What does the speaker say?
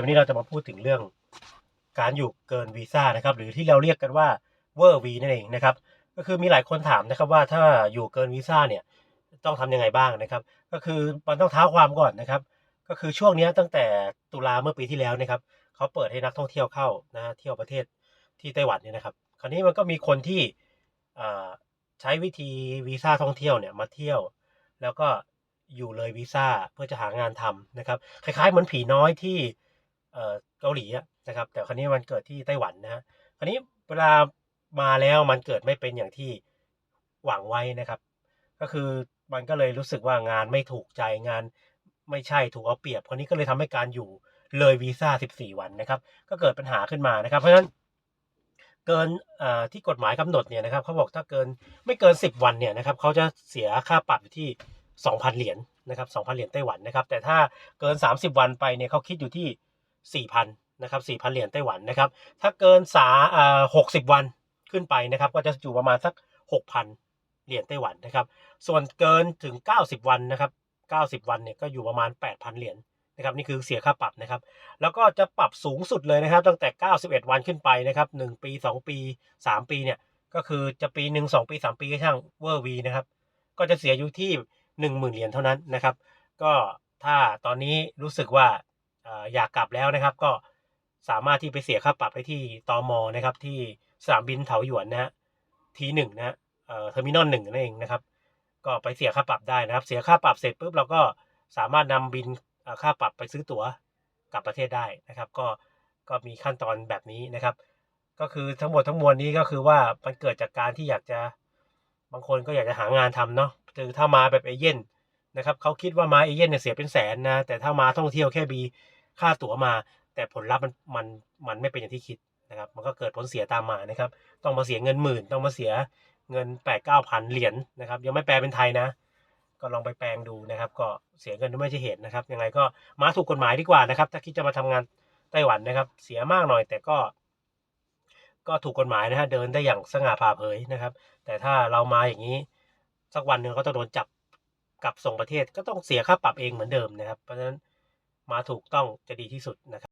วันนี้เราจะมาพูดถึงเรื่องการอยู่เกินวีซ่านะครับ หรือที่เราเรียกกันว่าเวอร์วีนั่นเองนะครับ ก็คือมีหลายคนถามนะครับว่าถ้าอยู่เกินวีซ่าเนี่ยต้องทำยังไงบ้างนะครับ ก็คือมันต้องเท้าความก่อนนะครับ ก็คือช่วงนี้ตั้งแต่ตุลาเมื่อปีที่แล้วนะครับเขาเปิดให้นักท่องเที่ยวเข้านะเที่ยวประเทศที่ไต้หวันเนี่ยนะครับ คราวนี้มันก็มีคนที่ใช้วิธีวีซ่าท่องเที่ยวเนี่ยมาเที่ยว แล้วก็อยู่เลยวีซ่าเพื่อจะหางานทำนะครับ คล้ายๆเหมือนผีน้อยที่ เกาหลีนะครับ แต่คราวนี้มันเกิดที่ไต้หวันนะฮะคราวนี้เวลามาแล้วมันเกิดไม่เป็นอย่างที่หวังไว้นะครับ ก็คือมันก็เลยรู้สึกว่างานไม่ถูกใจงานไม่ใช่ถูกเอาเปรียบคนนี้ก็เลยทำให้การอยู่เลยวีซ่า 14 วันนะครับ ก็เกิดปัญหาขึ้นมานะครับ เพราะฉะนั้นเกินที่กฎหมายกำหนดเนี่ยนะครับเขาบอกถ้าเกินไม่เกิน 10 วันเนี่ยนะครับเขาจะเสียค่าปรับอยู่ที่ 2,000 เหรียญนะครับ 2,000 เหรียญไต้หวันนะครับ แต่ถ้าเกิน 30 วันไปเนี่ยเขาคิดอยู่ที่ 4,000นะครับ4,000 เหรียญไต้หวันนะครับ ถ้าเกินสาอ่า60วันขึ้นไปนะครับ ก็จะอยู่ประมาณสัก 6,000 เหรียญไต้หวันนะครับ ส่วนเกินถึง 90 วันนะครับ 90 วันเนี่ยก็อยู่ประมาณ 8,000 เหรียญนะครับนี่คือเสียค่าปรับนะครับ แล้วก็จะปรับสูงสุดเลยนะครับ ตั้งแต่ 91 วันขึ้นไปนะครับ1ปี 2 ปี 3 ปีเนี่ยก็คือจะปีหนึ่งสองปี 3 ปีก็ช่างเวอร์วีนะครับ ก็จะเสียอยู่ที่ 10,000 เหรียญเท่านั้นนะครับ ก็ถ้าตอนนี้รู้สึกว่า อยากกลับแล้วนะครับ ก็สามารถที่ไปเสียค่าปรับไปที่ตอมอนะครับ ที่สนามบินเถาหยวนนะฮะทีหนึ่งนะฮะเอ่อเทอร์มินอลหนึ่งนั่นเองนะครับ ก็ไปเสียค่าปรับได้นะครับ เสียค่าปรับเสร็จปุ๊บเราก็สามารถนำบินค่าปรับไปซื้อตั๋วกลับประเทศได้นะครับ ก็ก็มีขั้นตอนแบบนี้นะครับ ก็คือทั้งหมดทั้งมวลนี้ก็คือว่ามันเกิดจากการที่อยากจะบางคนก็อยากจะหางานทำเนาะคือถ้ามาแบบเอเย่นนะครับเขาคิดว่ามาเอเย่นเนี่ยเสียเป็นแสนนะแต่ถ้ามาท่องเที่ยวแค่มี ค่าตั๋วมา แต่ผลลัพธ์มันมันมันไม่เป็นอย่างที่คิดนะครับ มันก็เกิดผลเสียตามมานะครับ ต้องมาเสียเงินหมื่น ต้องมาเสียเงินแปดเก้าพันเหรียญนะครับ ยังไม่แปลเป็นไทยนะ ก็ลองไปแปลงดูนะครับ ก็เสียเงินไม่ใช่เหตุนะครับ ยังไงก็มาถูกกฎหมายดีกว่านะครับ ถ้าคิดจะมาทำงานไต้หวันนะครับ เสียมากหน่อย แต่ก็ ก็ถูกกฎหมายนะฮะ เดินได้อย่างสง่าผ่าเผยนะครับ แต่ถ้าเรามาอย่างนี้ สักวันหนึ่งก็ต้องโดนจับกลับส่งประเทศก็ต้องเสียค่าปรับเองเหมือนเดิมนะครับ เพราะฉะนั้น มาถูกต้องจะดีที่สุดนะครับ